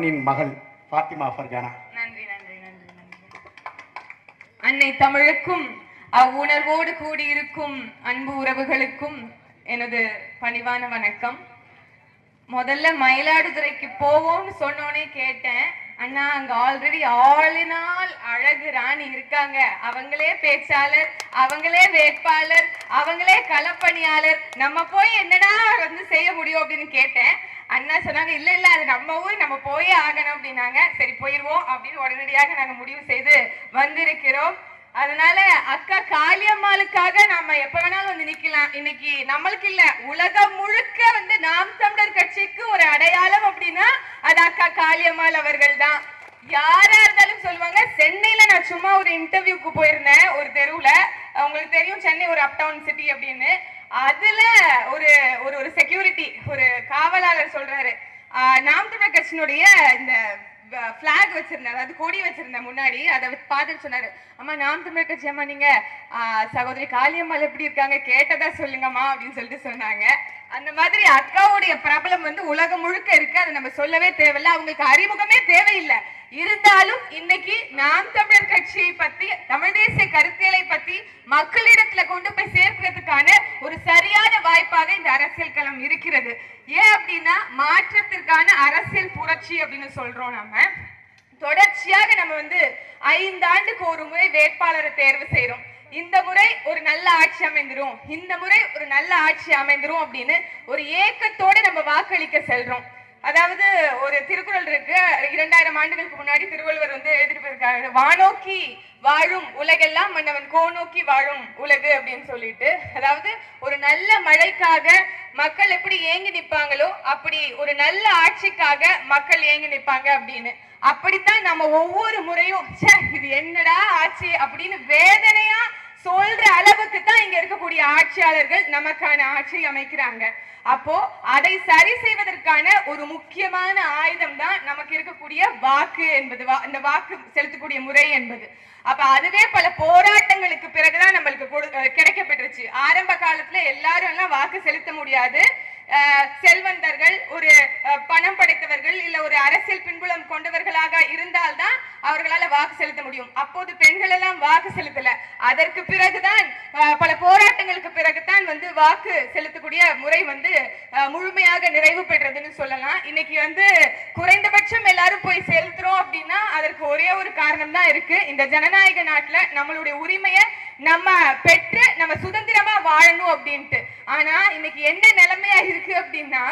மண்ணின் மகள் பாத்திமா ஃபர்கானா. நன்றி நன்றி அன்னை தமிழுக்கும் அவ்வுணர்வோடு கூடியிருக்கும் அன்பு உறவுகளுக்கும் எனது பணிவான வணக்கம். முதல்ல மயிலாடுதுறைக்கு போவோம்னு சொன்னோன்னே கேட்டேன். அண்ணா அங்க ஆல்ரெடி ஆளினால் அழகு ராணி இருக்காங்க. அவங்களே பேச்சாளர் அவங்களே வேட்பாளர் அவங்களே களப்பணியாளர். நம்ம போய் என்னடா வந்து செய்ய முடியும் அப்படின்னு கேட்டேன். அண்ணா சொன்னாங்க இல்ல இல்ல அது நம்ம ஊர் நம்ம போயே ஆகணும் அப்படின்னாங்க. சரி போயிருவோம் அப்படின்னு உடனடியாக நாங்க முடிவு செய்து வந்திருக்கிறோம். அதனால அக்கா காளியம்மாளுக்காக நாம எப்ப வேணாலும் வந்து நிக்கலாம். இன்னைக்கு நம்மளுக்கு இல்ல உலகம் முழுக்க வந்து நாம் தமிழர் கட்சிக்கு ஒரு அடையாளம் அப்படின்னா அது அக்கா காளியம்மாள் அவர்கள் தான். யாரா இருந்தாலும் சொல்லுவாங்க. சென்னையில நான் சும்மா ஒரு இன்டர்வியூக்கு போயிருந்தேன் ஒரு தெருவுல. உங்களுக்கு தெரியும் சென்னை ஒரு அப் டவுன் சிட்டி அப்படின்னு. அதுல ஒரு ஒரு ஒரு செக்யூரிட்டி ஒரு காவலாளர் சொல்றாரு. நாம் தமிழர் கட்சியினுடைய இந்த பிளாக் வச்சிருந்தேன் அதாவது கொடி வச்சிருந்தேன் முன்னாடி அதை பார்த்துட்டு சொன்னாரு. அம்மா நாம் தமிழர் கட்சி அம்மா நீங்க சகோதரி காளியம்மாள் எப்படி இருக்காங்க? கேட்டதா சொல்லுங்கம்மா அப்படின்னு சொல்லிட்டு சொன்னாங்க. அந்த மாதிரி அக்காவுடைய பிரபலம் வந்து உலகம் முழுக்க இருக்கு. அதை நம்ம சொல்லவே தேவையில்ல. அவங்களுக்கு அறிமுகமே தேவையில்லை. இருந்தாலும் இன்னைக்கு நாம் தமிழர் கட்சியை பத்தி தமிழ் தேசிய கருத்தியலை பத்தி மக்களிடத்துல கொண்டு போய் சேர்க்கிறதுக்கான ஒரு சரியான வாய்ப்பாக இந்த அரசியல் களம் இருக்கிறது. ஏன் அப்படின்னா மாற்றத்திற்கான அரசியல் புரட்சி அப்படின்னு சொல்றோம் நம்ம தொடர்ச்சியாக நம்ம வந்து ஐந்து ஆண்டுக்கு ஒரு முறை வேட்பாளரை தேர்வு செய்யறோம் இந்த முறை ஒரு நல்ல ஆட்சி அமைந்துரும். இந்த முறை ஒரு நல்ல ஆட்சி அமைந்துரும் அப்படின்னு ஒரு ஏக்கத்தோட நம்ம வாக்களிக்க செல்றோம். அதாவது ஒரு திருக்குறள் இருக்கு. இரண்டாயிரம் ஆண்டுகளுக்கு முன்னாடி திருவள்ளுவர் வந்து எழுதிட்டு போயிருக்காரு வானோக்கி வாழும் உலகெல்லாம் மன்னவன் கோநோக்கி வாழும் உலகு அப்படின்னு சொல்லிட்டு. அதாவது ஒரு நல்ல மழைக்காக மக்கள் எப்படி ஏங்கி நிற்பாங்களோ அப்படி ஒரு நல்ல ஆட்சிக்காக மக்கள் ஏங்கி நிற்பாங்க அப்படின்னு. அப்படித்தான் நம்ம ஒவ்வொரு முறையும் இது என்னடா ஆட்சி அப்படின்னு வேதனையா சொல்ற அளவுக்கு தான் இங்க இருக்கக்கூடிய ஆட்சியாளர்கள் நமக்கான ஆட்சியை அமைக்கிறாங்க. அப்போ அதை சரி செய்வதற்கான ஒரு முக்கியமான ஆயுதம் தான் நமக்கு இருக்கக்கூடிய வாக்கு என்பது. வா- இந்த வாக்கு செலுத்தக்கூடிய முறை என்பது. அப்ப அதுவே பல போராட்டங்களுக்கு பிறகுதான் நம்மளுக்கு கொடு- ஆரம்ப காலத்துல எல்லாரும் எல்லாம் வாக்கு செலுத்த முடியாது. செல்வந்தர்கள் ஒரு பணம் படைத்தவர்கள் இல்ல ஒரு அரசியல் பின்புலம் கொண்டவர்களாக இருந்தால்தான் அவர்களால வாக்கு செலுத்த முடியும். அப்போது பெண்கள் எல்லாம் வாக்கு செலுத்தல. அதற்கு பிறகுதான் பல போராட்டங்களுக்கு பிறகுதான் வந்து வாக்கு செலுத்தக்கூடிய முறை வந்து முழுமையாக நிறைவு பெற்றதுன்னு சொல்லலாம். இன்னைக்கு வந்து குறைந்தபட்சம் எல்லாரும் போய் செலுத்துறோம் அப்படின்னா அதற்கு ஒரே ஒரு காரணம் தான் இருக்கு. இந்த ஜனநாயக நாட்டுல நம்மளுடைய உரிமையை நம்ம பெற்று நம்ம சுதந்திரமா வாழணும் அப்படின்ட்டு. ஆனா இன்னைக்கு என்ன நிலைமையா இருக்கு அப்படின்னா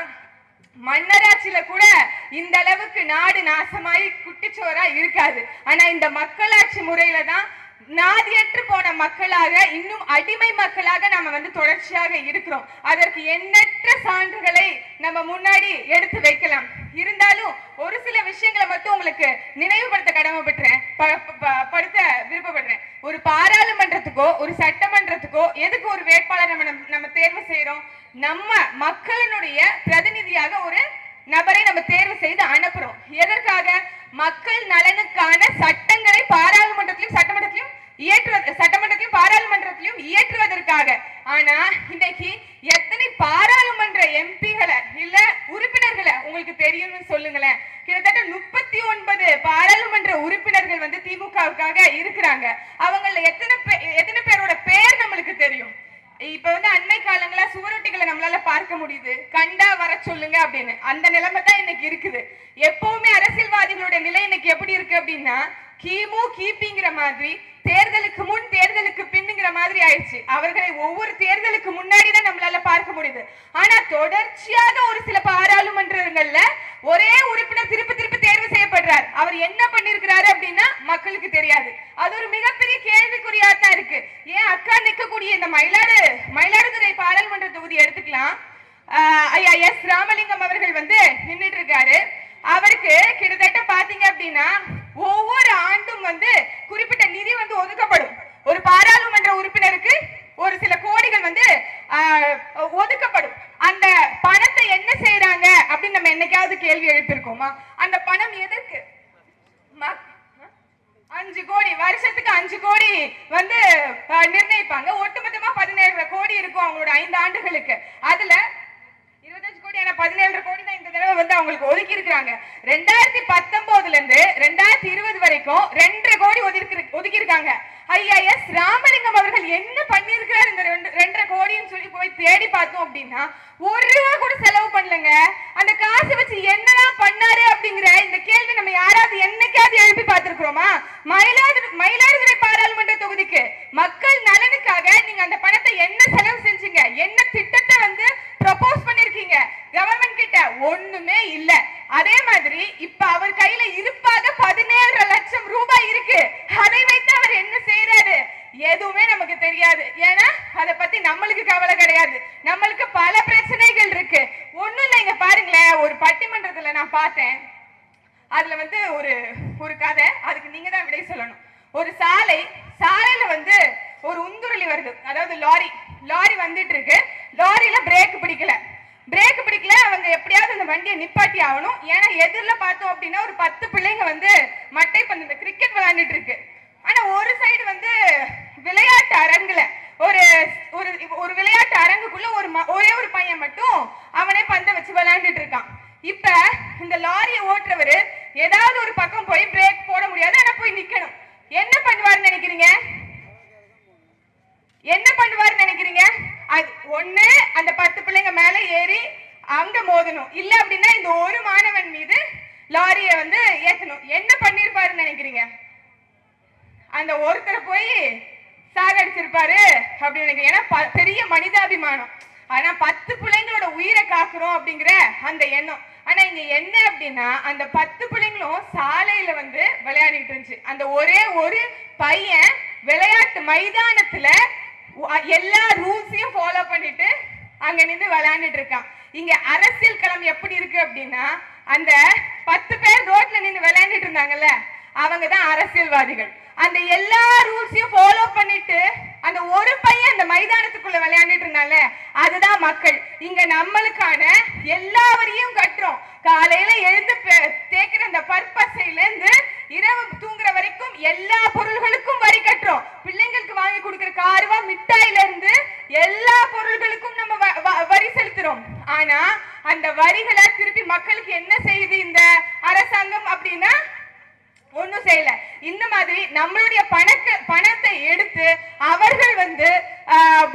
மன்னராட்சியில கூட இந்த அளவுக்கு நாடு நாசமாயி குட்டிச்சோரா இருக்காது. ஆனா இந்த மக்களாட்சி முறையில தான் நாதியற்று போன மக்களாக இன்னும் அடிமை மக்களாக நம்ம வந்து தொடர்ச்சியாக இருக்கிறோம். அதற்கு எண்ணற்ற சான்றுகளை நம்ம முன்னாடி எடுத்து வைக்கலாம். இருந்தாலும் ஒரு சில விஷயங்களை மட்டும் உங்களுக்கு நினைவுபடுத்த கடமைப்பட்டுறேன். ப- ப- படுத்த விருப்பப்படுறேன். ஒரு பாராளுமன்றத்துக்கோ ஒரு சட்டமன்றத்துக்கோ எதுக்கு ஒரு வேட்பாளர் நம்ம நம்ம- நம்ம தேர்வு செய்யறோம் நம்ம மக்களினுடைய பிரதிநிதியாக ஒரு நபரை நம்ம தேர்வு செய்து அனுப்புறோம். எதற்காக? மக்கள் நலனுக்கான சட்டங்களை பாராளுமன்றத்திலும் சட்டமன்றத்திலும் இயற்றுவது சட்டமன்றத்திலும் பாராளுமன்றத்திலும் இயற்றுவதற்காக. ஆனா இன்னைக்கு எத்தனை பாராளுமன்ற எம்பிகளை இல்ல உறுப்பினர்களை உங்களுக்கு தெரியும்னு சொல்லுங்களேன். கிட்டத்தட்ட முப்பத்தி ஒன்பது பாராளுமன்ற உறுப்பினர்கள் வந்து திமுகவுக்காக இருக்கிறாங்க. அவங்கள எத்தனை எத்தனை பேரோட பேர் நம்மளுக்கு தெரியும்? இப்ப வந்து அண்மை காலங்களா சுவரொட்டிகளை நம்மளால பார்க்க முடியுது. கண்டா வர சொல்லுங்க அப்படின்னு. அந்த நிலைமை தான் இன்னைக்கு இருக்குது. எப்பவுமே அரசியல்வாதிகளோட நிலை இன்னைக்கு எப்படி இருக்கு அப்படின்னா கிமு கிபிங்கிற மாதிரி தேர்தலுக்கு முன் தேர்தலுக்கு பின்னுங்கிற மாதிரி ஆயிடுச்சு. அவர்களை ஒவ்வொரு தேர்தலுக்கு முன்னாடி தான் நம்மளால பார்க்க முடியுது. ஆனா தொடர்ச்சியாக ஒரு சில பாராளுமன்றங்கள்ல ஒரே உறுப்பினர் திருப்பி திருப்பி தேர்வு செய்யப்படுறார். அவர் என்ன பண்ணிருக்கிறாரு அப்படின்னா மக்களுக்கு தெரியாது. அது ஒரு மிகப்பெரிய கேள்விக்குறியா தான் இருக்கு. ஏன் அக்கா நிக்கக்கூடிய இந்த மயிலாடு மயிலாடுதுறை பாராளுமன்ற தொகுதி எடுத்துக்கலாம். ஆஹ் ஐயா எஸ் ராமலிங்கம் அவர்கள் வந்து நின்னுட்டு இருக்காரு. அவருக்கு கிட்டத்தட்ட பாத்தீங்க அப்படின்னா ஒவ்வொரு ஆண்டும் வந்து குறிப்பிட்ட நிதி வந்து ஒதுக்கப்படும். ஒரு பாராளுமன்ற உறுப்பினருக்கு ஒரு சில கோடிகள் வந்து ஒதுக்கப்படும். அந்த பணத்தை என்ன செய்யறாங்க அப்படின்னு நம்ம என்னைக்காவது கேள்வி எழுப்பியிருக்கோமா? அந்த பணம் எதற்கு அஞ்சு கோடி வருஷத்துக்கு அஞ்சு கோடி வந்து நிர்ணயிப்பாங்க. ஒட்டுமொத்தமா பதினேழு கோடி இருக்கும் அவங்களோட ஐந்து ஆண்டுகளுக்கு. அதுல ஏன்னா பதினேழு கோடி தான் இந்த தடவை வந்து அவங்களுக்கு ஒதுக்கி ரெண்டாயிரத்தி பத்தொன்பதுல இருந்து ரெண்டாயிரத்தி இருபது வரைக்கும் ரெண்டரை கோடி ஒதுக்கி ஒதுக்கி இருக்காங்க ராமலிங்கம் அவர்கள் என்ன பண்ணியிருக்கிறார் இந்த ரெண்டு ரெண்டரை கோடின்னு சொல்லி போய் தேடி பார்த்தோம் அப்படின்னா ஒரு ரூபா கூட செலவு பண்ணலங்க. அந்த காசு வச்சு என்னதான் பண்ணாரு அப்படிங்கிற இந்த கேள்வி நம்ம யாராவது என்னைக்காவது எழுப்பி பார்த்திருக்கிறோமா? மயிலாடுதுறை மயிலாடுதுறை பாராளுமன்ற தொகுதிக்கு மக்கள் நலனுக்காக நீங்க அந்த பணத்தை என்ன செலவு செஞ்சீங்க என்ன திட்டத்தை வந்து ப்ரொபோஸ் பண்ணிருக்கீங்க கவர்மெண்ட் கிட்ட ஒண்ணுமே இல்ல அதே மாதிரி இப்ப அவர் கையில இருப்பாக பதினேழு லட்சம் ரூபாய் இருக்கு அதை வைத்து அவர் என்ன செய்யறாரு எதுவுமே நமக்கு தெரியாது ஏன்னா அதை பத்தி நம்மளுக்கு கவலை கிடையாது நம்மளுக்கு பல பிரச்சனைகள் இருக்கு ஒண்ணும் இல்ல இங்க பாருங்களேன் ஒரு பட்டிமன்றத்துல நான் பார்த்தேன் அதுல வந்து ஒரு ஒரு கதை அதுக்கு நீங்க தான் விடை சொல்லணும். ஒரு சாலை சாலையில வந்து ஒரு உந்துருளி வருது. அதாவது லாரி லாரி வந்துட்டு இருக்கு. லாரியில பிரேக் பிடிக்கல. பிரேக் பிடிக்கல அவங்க எப்படியாவது அந்த வண்டியை நிப்பாட்டி ஆகணும். ஏன்னா எதிரில் பார்த்தோம் அப்படின்னா ஒரு பத்து பிள்ளைங்க வந்து மட்டை பந்து இந்த கிரிக்கெட் விளையாண்டுட்டு இருக்கு. ஆனா ஒரு சைடு வந்து விளையாட்டு அரங்குல. ஒரு ஒரு ஒரு விளையாட்டு அரங்குக்குள்ள ஒரு ம- ஒரே ஒரு பையன் மட்டும் அவனே பந்தை வச்சு விளையாண்டுட்டு இருக்கான். இப்ப இந்த லாரியை ஓட்டுறவரு ஏதாவது ஒரு பக்கம் போய் பிரேக் போட முடியாது ஆனா போய் நிக்கணும். என்ன பண்ணுவாருன்னு நினைக்கிறீங்க? என்ன பண்ணுவாருன்னு நினைக்கிறீங்க? அது ஒண்ணு அந்த பத்து பிள்ளைங்க மேல ஏறி அங்க மோதணும். இல்ல அப்படின்னா இந்த ஒரு மாணவன் மீது லாரியை வந்து ஏத்தணும். என்ன பண்ணிருப்பாருன்னு நினைக்கிறீங்க? அந்த ஒருத்தரை போய் சாகடிச்சிருப்பாரு அப்படின்னு நினைக்கிறேன் ஏன்னா ப- பெரிய மனிதாபிமானம். ஆனா பத்து பிள்ளைங்களோட உயிரை காக்குறோம் அப்படிங்கிற அந்த எண்ணம். ஆனா இங்க என்ன அப்படின்னா அந்த பத்து பிள்ளைங்களும் சாலையில வந்து விளையாடிட்டு இருந்துச்சு. அந்த ஒரே ஒரு பையன் விளையாட்டு மைதானத்துல எல்லா ரூல்ஸையும் ஃபாலோ பண்ணிட்டு அங்க நின்று விளையாண்டுட்டு இருக்கான். இங்க அரசியல் களம் எப்படி இருக்கு அப்படின்னா அந்த பத்து பேர் ரோட்ல நின்று விளையாண்டுட்டு இருந்தாங்கல்ல அவங்க தான் அரசியல்வாதிகள். அந்த எல்லா ரூல்ஸையும் ஃபாலோ பண்ணிட்டு அந்த ஒரு பையன் அந்த மைதானத்துக்குள்ள விளையாண்டுட்டு இருந்தால அதுதான் மக்கள். இங்க நம்மளுக்கான எல்லா வரியும் கட்டுறோம். காலையில எழுந்து பெ- தேய்க்கிற அந்த பற்பசையில இருந்து இரவு தூங்குற வரைக்கும் எல்லா பொருள்களுக்கும் வரி கட்டுறோம். பிள்ளைங்களுக்கு வாங்கி கொடுக்குற காருவா மிட்டாயில இருந்து எல்லா பொருள்களுக்கும் நம்ம வ- வ- வரி செலுத்துறோம். ஆனா அந்த வரிகளை திருப்பி மக்களுக்கு என்ன செய்யுது இந்த அரசாங்கம் அப்படின்னா ஒண்ணும் செய்யல. இந்த மாதிரி நம்மளுடைய பணக்க பணத்தை எடுத்து அவர்கள் வந்து ஆஹ்,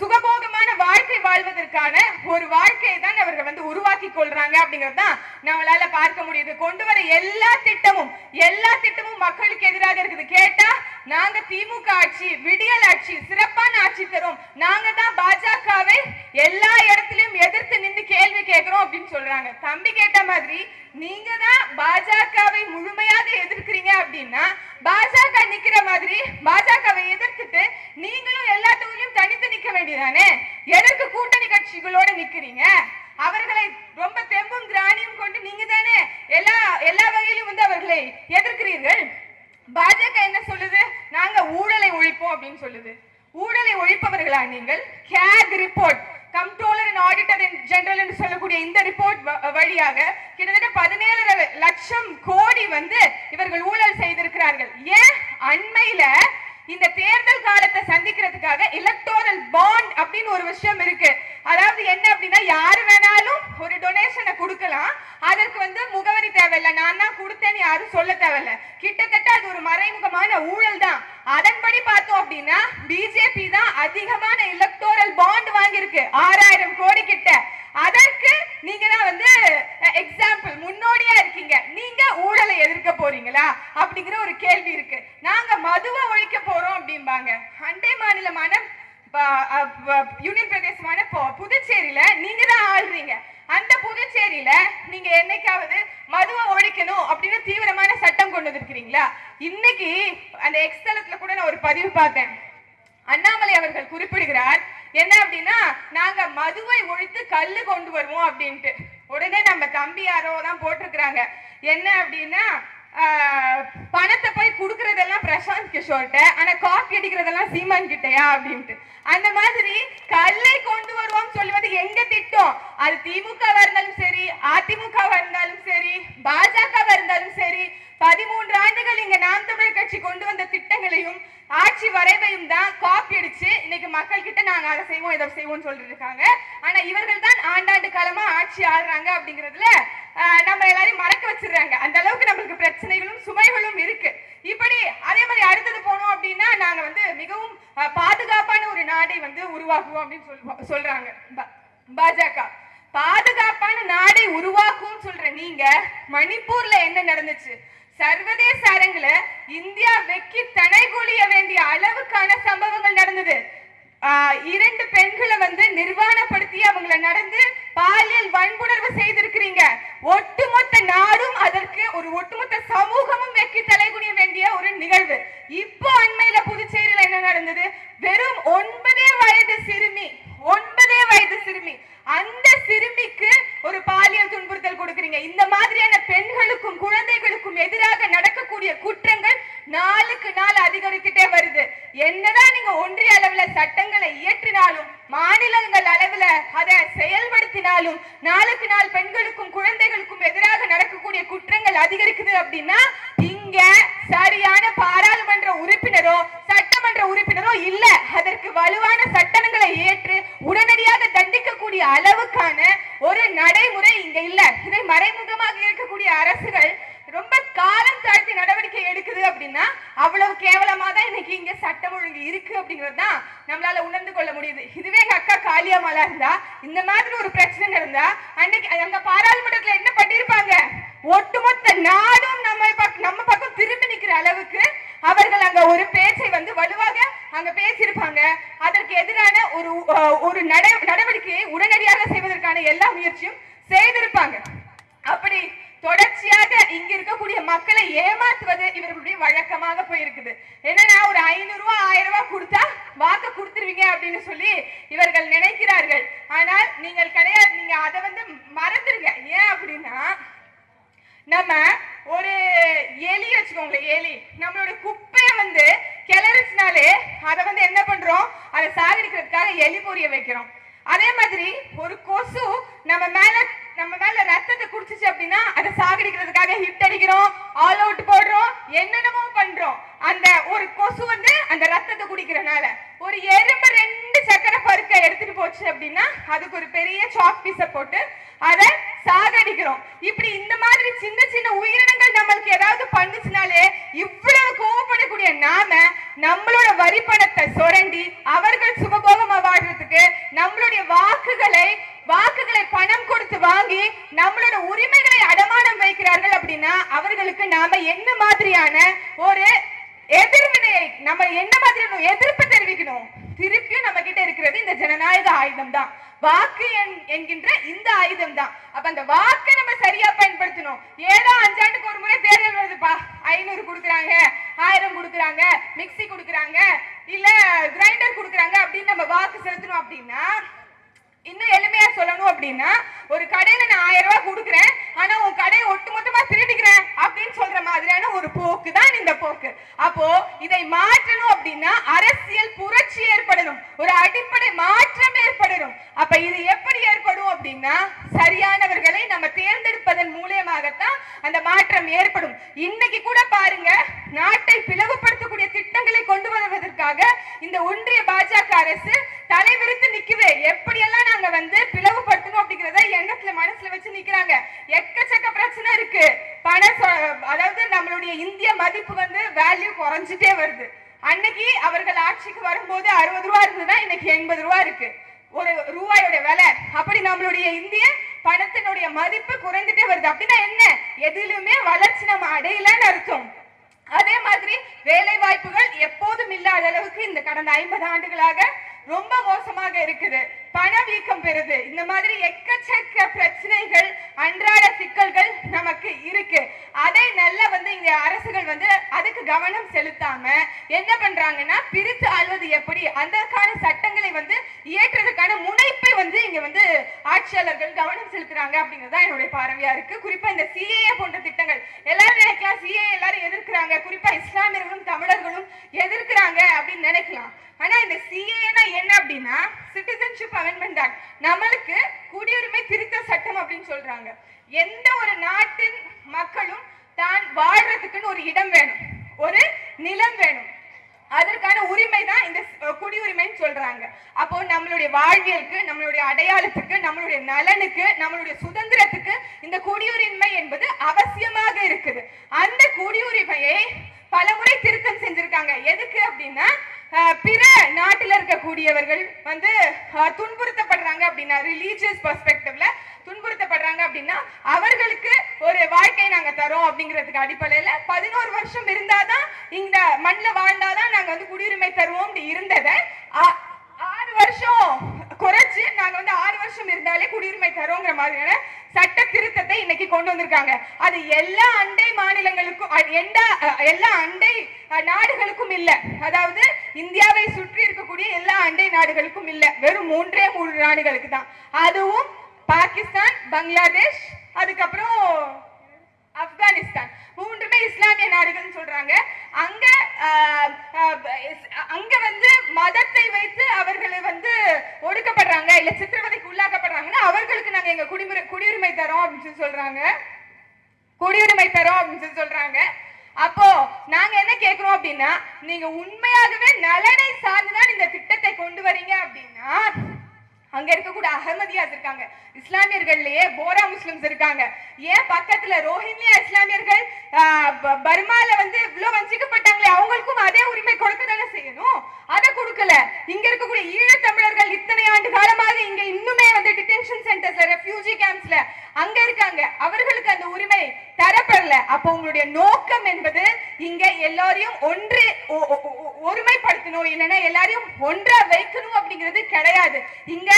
சுகபோகமான வாழ்க்கை வாழ்வதற்கான ஒரு வாழ்க்கையை தான் அவர்கள் வந்து உருவாக்கி கொள்றாங்க அப்படிங்கிறது தான் நம்மளால பார்க்க முடியுது. கொண்டு வர எல்லா திட்டமும் எல்லா திட்டமும் மக்களுக்கு எதிராக இருக்குது. கேட்டா நாங்க திமுக ஆட்சி விடியல் ஆட்சி சிறப்பான ஆட்சி தரும். நாங்க தான் பாஜகவை எல்லா இடத்துலயும் எதிர்த்து நின்று கேள்வி கேட்கிறோம் அப்படின்னு சொல்றாங்க. தம்பி கேட்ட மாதிரி நீங்க தான் பாஜகவை முழுமையாக எதிர்க்கிறீங்க அப்படின்னா பாஜக நிக்கிற மாதிரி பாஜகவை எதிர்த்துட்டு நீங்களும் எல்லா தொகுதியிலும் தனித்து நிக்க வேண்டியதானே? எதற்கு கூட்டணி கட்சிகளோட நிக்கிறீங்க? அவர்களை ரொம்ப தெம்பும் திராணியும் கொண்டு நீங்க தானே எல்லா எல்லா வகையிலும் வந்து அவர்களை எதிர்க்கிறீர்கள்? பாஜக என்ன சொல்லுது? நாங்க ஊழலை ஒழிப்போம் அப்படின்னு சொல்லுது. ஊழலை ஒழிப்பவர்களா நீங்கள்? CAG report comptroller and auditor general என்று சொல்லக்கூடிய இந்த ரிப்போர்ட் வழியாக கிட்டத்தட்ட பதினேழு லட்சம் கோடி வந்து இவர்கள் ஊழல் செய்திருக்கிறார்கள். ஏன்? அண்மையில இந்த தேர்தல் காலத்தை சந்திக்கிறதுக்காக எலக்டோரல் பாண்ட் அப்படின்னு ஒரு விஷயம் இருக்கு. அதாவது என்ன அப்படின்னா யாரு வேணா ஒரு டொனேஷனை கொடுக்கலாம் அதற்கு வந்து முகவரி தேவையில்லை. நான் தான் கொடுத்தேன்னு யாரும் சொல்ல தேவையில்ல. கிட்டத்தட்ட அது ஒரு மறைமுகமான ஊழல் தான். அதன்படி பார்த்தோம் அப்படின்னா பிஜேபி தான் அதிகமான எலக்டோரல் பாண்ட் வாங்கியிருக்கு. ஆறாயிரம் கோடி கிட்ட. அதற்கு நீங்க தான் வந்து எக்ஸாம்பிள் முன்னோடியா இருக்கீங்க. நீங்க ஊழலை எதிர்க்க போறீங்களா? அப்படிங்கிற ஒரு கேள்வி இருக்கு. நாங்க மதுவை ஒழிக்க போறோம் அப்படிம்பாங்க. அண்டை மாநிலமான யூனியன் பிரதேசமான புதுச்சேரியில நீங்க தான் ஆள்றீங்க. அந்த புதுச்சேரியில நீங்க என்னைக்காவது மதுவை ஒழிக்கணும் அப்படின்னு தீவிரமான சட்டம் கொண்டு வந்திருக்கிறீங்களா? இன்னைக்கு அந்த எக்ஸ்தலத்துல கூட நான் ஒரு பதிவு பார்த்தேன். அண்ணாமலை அவர்கள் குறிப்பிடுகிறார் என்ன அப்படின்னா நாங்க மதுவை ஒழித்து கல்லு கொண்டு வருவோம் அப்படின்ட்டு. உடனே நம்ம தம்பி யாரோ தான் போட்டிருக்கிறாங்க. என்ன அப்படின்னா பணத்தை போய் கொடுக்கறதெல்லாம் பிரசாந்த் கிஷோர்கிட்ட ஆனா காப்பி அடிக்கிறதெல்லாம் சீமான் கிட்டயா அப்படின்ட்டு. அந்த மாதிரி கல்லை கொண்டு வருவோம் சொல்லுவது எங்க திட்டம்? அது திமுகவா இருந்தாலும் சரி அதிமுகவா இருந்தாலும் சரி பாஜகவா இருந்தாலும் சரி பதிமூன்று ஆண்டுகள் இங்க நாம் தமிழர் கட்சி கொண்டு வந்த திட்டங்களையும் ஆட்சி வரைவையும் தான் காப்பி அடிச்சு இன்னைக்கு மக்கள் கிட்ட நாங்க அதை செய்வோம் இதை செய்வோம்னு சொல்லிட்டு இருக்காங்க. ஆனா இவர்கள் தான் ஆண்டாண்டு காலமா ஆட்சி ஆடுறாங்க அப்படிங்கறதுல நம்ம எல்லாரையும் மறக்க வச்சிடுறாங்க. அந்த அளவுக்கு நம்மளுக்கு பிரச்சனைகளும் சுமைகளும் இருக்கு. இப்படி அதே மாதிரி அடுத்தது போனோம் அப்படின்னா நாங்க வந்து மிகவும் பாதுகாப்பான ஒரு நாடை வந்து உருவாக்குவோம் அப்படின்னு சொல்லுவோம் சொல்றாங்க. பா- பாஜக. பாதுகாப்பான நாடை உருவாக்கும் சொல்ற நீங்க மணிப்பூர்ல என்ன நடந்துச்சு? சர்வதேச அரங்குல இந்தியா வெக்கி தனைகுலிய வேண்டிய அளவுக்கான சம்பவங்கள் நடந்தது. இரண்டு பெண்களை வந்து நிர்வாணப்படுத்தி அவங்கள நடந்து பாலியல் வன்புணர்வு செய்திருக்கிறீங்க. ஒட்டுமொத்த நாடும் அதற்கு ஒரு ஒட்டுமொத்த சமூகமும் வெக்கி தலைகுனிய வேண்டிய ஒரு நிகழ்வு. இப்போ அண்மையில புதுச்சேரியில என்ன நடந்தது? வெறும் ஒன்பதே வயது சிறுமி ஒன்பதே வயது சிறுமி. அந்த சிறுமிக்கு ஒரு பாலியல் துன்புறுத்தல் கொடுக்குறீங்க. இந்த மாதிரியான பெண்களுக்கும் குழந்தைகளுக்கும் எதிராக நடக்கக்கூடிய குற்றங்கள் நாளுக்கு நாள் அதிகரித்துட்டே வருது. என்னதான் நீங்க ஒன்றிய அளவுல சட்டங்களை இயற்றினாலும் மாநிலங்கள் அளவுல அதை செயல்படுத்தினாலும் நாளுக்கு நாள் பெண்களுக்கும் குழந்தைகளுக்கும் எதிராக நடக்கக்கூடிய குற்றங்கள் அதிகரிக்குது அப்படின்னா இங்க சரியான பாராளுமன்ற உறுப்பினரோ சட்டமன்ற உறுப்பினரோ இல்ல அதற்கு வலுவான சட்டங்களை ஏற்று உடனடியாக தண்டிக்கக்கூடிய அளவுக்கான ஒரு நடைமுறை இங்க இல்ல. இதை மறைமுகமாக இருக்கக்கூடிய அரசுகள் ரொம்ப காலம் தாழ்த்தி நடவடிக்கை எடுக்குது அப்படின்னா அவ்வளவு கேவலமா தான் இன்னைக்கு இங்க சட்டம் ஒழுங்கு இருக்கு அப்படிங்கிறது தான் நம்மளால உணர்ந்து கொள்ள முடியுது. இதுவே எங்க அக்கா காளியம்மாளா இருந்தா இந்த மாதிரி ஒரு பிரச்சனை நடந்தா அன்னைக்கு அங்க பாராளுமன்றத்துல என்ன பண்ணிருப்பாங்க? ஒட்டுமொத்த நாடும் நம்ம நம்ம பக்கம் திரும்பி நிக்கிற அளவுக்கு அவர்கள் அங்க ஒரு பேச்சை வந்து வலுவாக அங்க பேசியிருப்பாங்க. அதற்கு எதிரான ஒரு ஒரு நடவடிக்கையை உடனடியாக செய்வதற்கான எல்லா முயற்சியும் செய்திருப்பாங்க. அப்படி தொடர்ச்சியாக இங்க இருக்கக்கூடிய மக்களை ஏமாத்துவது இவர்களுடைய வழக்கமாக போயிருக்குது. என்னன்னா ஒரு ஐநூறு ரூபாய் ஆயிரம் ரூபாய் கொடுத்தா வாக்கு கொடுத்துருவீங்க அப்படின்னு சொல்லி இவர்கள் நினைக்கிறார்கள். ஆனால் நீங்கள் கிடையாது நீங்க அதை வந்து மறந்துருங்க. ஏன் அப்படின்னா நம்ம ஒரு எலி வச்சுக்கோங்களேன் எலி. நம்மளோட குப்பையை வந்து கிளறிச்சினாலே அதை வந்து என்ன பண்றோம்? அதை சாகடிக்கிறதுக்காக எலி பொரிய வைக்கிறோம். அதே மாதிரி ஒரு கொசு நம்ம மேல நம்ம மேல ரத்தத்தை குடிச்சிச்சு அப்படின்னா அதை சாகடிக்கிறதுக்காக ஹிட் அடிக்கிறோம் ஆல் அவுட் போடுறோம் என்னென்னமோ பண்றோம். அந்த ஒரு கொசு வந்து அந்த ரத்தத்தை குடிக்கிறனால. ஒரு எறும்பு ரெண்டு சக்கரை பருக்க எடுத்துட்டு போச்சு அப்படின்னா அதுக்கு ஒரு பெரிய சாக் பீஸை போட்டு அதை சாகடிக்கிறோம். இப்படி இந்த மாதிரி சின்ன சின்ன உயிரினங்கள் நம்மளுக்கு ஏதாவது பண்ணுச்சுனாலே இவ்வளவு கோவப்படக்கூடிய நாம நம்மளோட வரி பணத்தை சுரண்டி அவர்கள் சுபபோகமா வாழ்றதுக்கு நம்மளுடைய வாக்குகளை வாக்குகளை பணம் கொடுத்து வாங்கி நம்மளோட உரிமைகளை அடமானம் வைக்கிறார்கள் அப்படின்னா அவர்களுக்கு நாம என்ன மாதிரியான ஒரு எதிர்வினையை நம்ம என்ன மாதிரியான எதிர்ப்பு தெரிவிக்கணும்? திருப்பியும் நம்ம கிட்ட இருக்கிறது இந்த ஜனநாயக ஆயுதம் தான் வாக்கு என்- என்கின்ற இந்த ஆயுதம் தான் அப்ப அந்த வாக்கை நம்ம சரியா பயன்படுத்தணும். ஏதோ அஞ்சாண்டுக்கு ஒரு முறை தேர்தல் வருதுப்பா. ஐநூறு கொடுக்குறாங்க ஆயிரம் கொடுக்குறாங்க மிக்ஸி கொடுக்குறாங்க இல்ல கிரைண்டர் கொடுக்குறாங்க அப்படின்னு நம்ம வாக்கு செலுத்தணும் அப்படின்னா இன்னும் எளிமையா சொல்லணும் அப்படின்னா ஒரு கடையில நான் ஆயிரம் ரூபாய் கொடுக்குறேன் ஆனா உன் கடையை ஒட்டுமொத்தமா திருடிக்கிறேன் அப்படின்னு சொல்ற மாதிரியான ஒரு போக்கு தான் இந்த போக்கு. அப்போ இதை மாற்றணும் அப்படின்னா அரசியல் புரட்சி ஏற்படணும். ஒரு அடிப்படை மாற்றம் ஏற்படணும். அப்ப இது எப்படி ஏற்படும் அப்படின்னா சரியானவர்களை நம்ம தேர்ந்தெடுப்பதன் மூலியமாகத்தான் அந்த மாற்றம் ஏற்படும். இன்னைக்கு கூட பாருங்க நாட்டை பிளவுபடுத்தக்கூடிய திட்டங்களை கொண்டு வருவதற்காக இந்த ஒன்றிய பாஜக அரசு தலைவிரித்து நிக்குது. எப்படியெல்லாம் நாங்க வந்து பிளவுபடுத்தணும் அப்படிங்கறத எண்ணத்துல மனசுல வச்சு நிக்கிறாங்க. எக்கச்சக்க பிரச்சனை இருக்கு. பண அதாவது நம்மளுடைய இந்திய மதிப்பு வந்து வேல்யூ குறைஞ்சிட்டே வருது. அன்னைக்கு அவர்கள் ஆட்சிக்கு வரும்போது அறுபது ரூபா இருந்ததுன்னா இன்னைக்கு எண்பது ரூபா இருக்கு. ஒரு ரூபாயோட விலை. அப்படி நம்மளுடைய இந்திய பணத்தினுடைய மதிப்பு குறைந்துட்டே வருது. அப்படின்னா என்ன? எதிலுமே வளர்ச்சி நம்ம அடையலன்னு அர்த்தம். அதே மாதிரி வேலை வாய்ப்புகள் எப்போதும் இல்லாத அளவுக்கு இந்த கடந்த ஐம்பது ஆண்டுகளாக ரொம்ப மோசமாக இருக்குது. பணவீக்கம் பெறுது. இந்த மாதிரி எக்கச்சக்க பிரச்சனைகள் அன்றாட சிக்கல்கள் நமக்கு இருக்கு. அதை நல்ல வந்து இங்க அரசுகள் வந்து அதுக்கு கவனம் செலுத்தாம என்ன பண்றாங்கன்னா பிரித்து ஆள்வது எப்படி? அதற்கான சட்டங்களை வந்து இயற்றுறதுக்கான முனைப்பை வந்து இங்க வந்து ஆட்சியாளர்கள் கவனம் செலுத்துறாங்க அப்படிங்கிறது தான் என்னுடைய பார்வையா இருக்கு. குறிப்பா இந்த சிஏஏ போன்ற திட்டங்கள். எல்லாரும் நினைக்கலாம் சிஏ எல்லாரும் எதிர்க்கிறாங்க. குறிப்பா இஸ்லாமியர்களும் தமிழர்களும் எதிர்க்கிறாங்க அப்படின்னு நினைக்கலாம். ஆனா இந்த சிஏனா என்ன அப்படின்னா சிட்டிசன்ஷிப் அமெண்ட்மெண்ட் ஆக்ட் நம்மளுக்கு குடியுரிமை திருத்த சட்டம் அப்படின்னு சொல்றாங்க. எந்த ஒரு நாட்டின் மக்களும் தான் வாழ்றதுக்குன்னு ஒரு இடம் வேணும். ஒரு நிலம் வேணும். அதற்கான உரிமை தான் இந்த குடியுரிமைன்னு சொல்றாங்க. அப்போ நம்மளுடைய வாழ்வியலுக்கு நம்மளுடைய அடையாளத்துக்கு நம்மளுடைய நலனுக்கு நம்மளுடைய சுதந்திரத்துக்கு இந்த குடியுரிமை என்பது அவசியமாக இருக்குது. அந்த குடியுரிமையை பலமுறை திருத்தம் செஞ்சிருக்காங்க. எதுக்கு அப்படின்னா பிற நாட்டில் இருக்கக்கூடியவர்கள் வந்து துன்புறுத்தப்படுறாங்க அப்படின்னா ரிலீஜியஸ் பர்ஸ்பெக்டிவ்ல துன்புறுத்தப்படுறாங்க அப்படின்னா அவர்களுக்கு ஒரு வாழ்க்கையை நாங்க தரோம் அப்படிங்கிறதுக்கு அடிப்படையில பதினோரு வருஷம் இருந்தாதான் இந்த மண்ணில் வாழ்ந்தாதான் நாங்க வந்து குடியுரிமை தருவோம் அப்படி இருந்ததை ஆ- ஆறு வருஷம் குறைச்சு நாங்க வந்து ஆறு வருஷம் இருந்தாலே குடியுரிமை தரோங்கிற மாதிரியான சட்ட திருத்தத்தை இன்னைக்கு கொண்டு வந்திருக்காங்க. அது எல்லா அண்டை மாநிலங்களுக்கும் எண்டா எல்லா அண்டை நாடுகளுக்கும் இல்ல. அதாவது இந்தியாவை சுற்றி இருக்கக்கூடிய எல்லா அண்டை நாடுகளுக்கும் இல்ல. வெறும் மூன்றே மூன்று நாடுகளுக்கு தான். அதுவும் பாகிஸ்தான் பங்களாதேஷ் அதுக்கப்புறம் ஆப்கானிஸ்தான். மூன்றுமே இஸ்லாமிய நாடுகள்னு சொல்றாங்க. அங்க அங்க வந்து மதத்தை வைத்து அவர்களை வந்து ஒடுக்கப்படுறாங்க. இல்ல சித்திரவதைக்கு உள்ளாக்கப்படுறாங்கன்னா அவர்களுக்கு நாங்க எங்க குடிமுறை குடியுரிமை தரோம் அப்படின்னு சொல்லி சொல்றாங்க. குடியுரிமை தரோம் அப்படின்னு சொல்லி சொல்றாங்க. அப்போ நாங்க என்ன கேக்குறோம் அப்படின்னா நீங்க உண்மையாகவே நலனை சார்ந்துதான் இந்த திட்டத்தை கொண்டு வரீங்க அப்படின்னா அங்க இருக்கக்கூடிய அகமதியாஸ் இருக்காங்க. இஸ்லாமியர்கள்லயே போரா முஸ்லிம்ஸ் இருக்காங்க. ஏன் பக்கத்துல ரோஹிங்கியா இஸ்லாமியர்கள் ப- பர்மால வந்து இவ்வளவு வஞ்சிக்கப்பட்டாங்களே அவங்களுக்கும் அதே உரிமை கொடுக்க தானே செய்யணும்? அதை கொடுக்கல. இங்க இருக்கக்கூடிய ஈழத்தமிழர்கள் இத்தனை ஆண்டு காலமாக இங்க இன்னுமே வந்து டிடென்ஷன் சென்டர்ஸ்ல ரெஃப்யூஜி கேம்ப்ஸ்ல அங்க இருக்காங்க. அவர்களுக்கு அந்த உரிமை தரப்படல. அப்போ உங்களுடைய நோக்கம் என்பது இங்க எல்லாரையும் ஒன்று ஒருமைப்படுத்தணும் இல்லைன்னா எல்லாரையும் ஒன்றா வைக்கணும் அப்படிங்கிறது கிடையாது. இங்க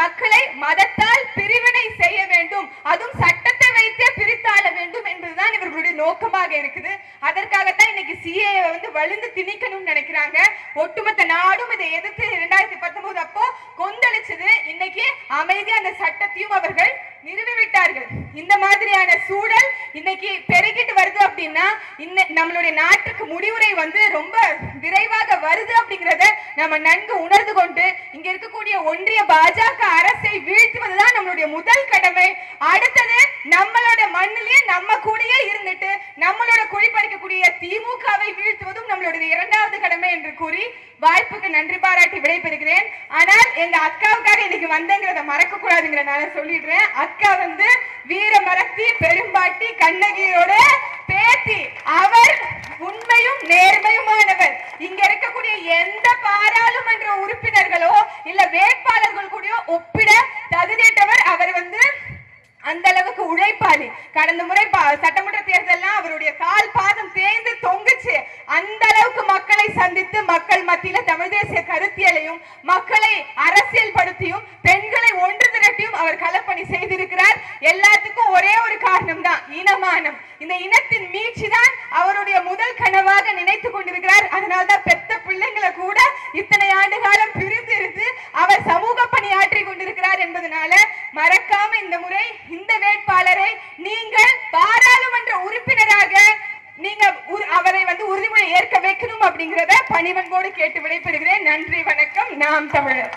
மக்களை மதத்தால் பிரிவினை செய்ய வேண்டும் அதுவும் சட்டத்தை வைத்தே பிரித்தாள வேண்டும் என்பதுதான் இவர்களுடைய நோக்கமாக இருக்குது. அதற்காகத்தான் இன்னைக்கு சிஏ வந்து வலிந்து திணிக்கணும்னு நினைக்கிறாங்க. ஒட்டுமொத்த நாடும் இதை எதிர்த்து இரண்டாயிரத்தி பத்தொன்பது அப்போ கொந்தளிச்சது. இன்னைக்கு அமைதி அந்த சட்டத்தையும் அவர்கள் நிறுவிவிட்டார்கள். இந்த மாதிரியான சூழல் இன்னைக்கு பெருகிட்டு வருது அப்படின்னா இன்ன நம்மளுடைய நாட்டுக்கு முடிவுரை வந்து ரொம்ப விரைவாக வருது அப்படிங்கறத நம்ம நன்கு உணர்ந்து கொண்டு இங்க இருக்கக்கூடிய ஒன்றிய பாஜக அரசை வீழ்த்துவதுதான் நம்மளுடைய முதல் கடமை. அடுத்தது நம்மளோட மண்ணிலேயே நம்ம கூடயே இருந்துட்டு நம்மளோட குழி பறிக்கக்கூடிய திமுகவை வீழ்த்துவதும் நம்மளுடைய இரண்டாவது கடமை என்று கூறி வாய்ப்புக்கு நன்றி பாராட்டி விடைபெறுகிறேன். ஆனால் எங்க அக்காவுக்காக இன்னைக்கு வந்தங்கிறத மறக்க கூடாதுங்கிறனால சொல்லிடுறேன். அக்கா வந்து வீரமரத்தி பெரும்பாட்டி கண்ணகியோட பேத்தி அவர் உண்மையும் நேர்மையுமானவர். இங்க இருக்கக்கூடிய எந்த பாராளுமன்ற உறுப்பினர்களோ இல்ல வேட்பாளர்கள் கூடயோ ஒப்பிட தகுதியற்றவர் அவர் வந்து அந்த அளவுக்கு உழைப்பாளி. கடந்த முறை சட்டமன்ற தேர்தல்லாம் அவருடைய கால் பாதம் தேய்ந்து தொங்குச்சு. அந்த அளவுக்கு மக்களை சந்தித்து மக்கள் மத்தியில தமிழ் தேசிய கருத்தியலையும் மக்களை அரசியல் படுத்தியும் பெண்களை ஒன்று திரட்டியும் அவர் களப்பணி செய்திருக்கிறார். எல்லாத்துக்கும் ஒரே ஒரு காரணம் தான் இனமானம் இந்த இனத்தின் மீட்சி தான் அவருடைய முதல் கனவாக நினைத்துக் கொண்டிருக்கிறார். அதனால்தான் பெத்த பிள்ளைங்களை கூட இத்தனை ஆண்டு காலம் பிரிந்து இருந்து அவர் சமூக பணி ஆற்றி கொண்டிருக்கிறார் என்பதனால மறக்காம இந்த முறை இந்த வேட்பாளரை நீங்கள் பாராளுமன்ற உறுப்பினராக நீங்க அவரை வந்து உறுதிமொழி ஏற்க வைக்கணும் அப்படிங்கறத பணிவன்போடு கேட்டு விடைபெறுகிறேன். நன்றி வணக்கம். நாம் தமிழர்.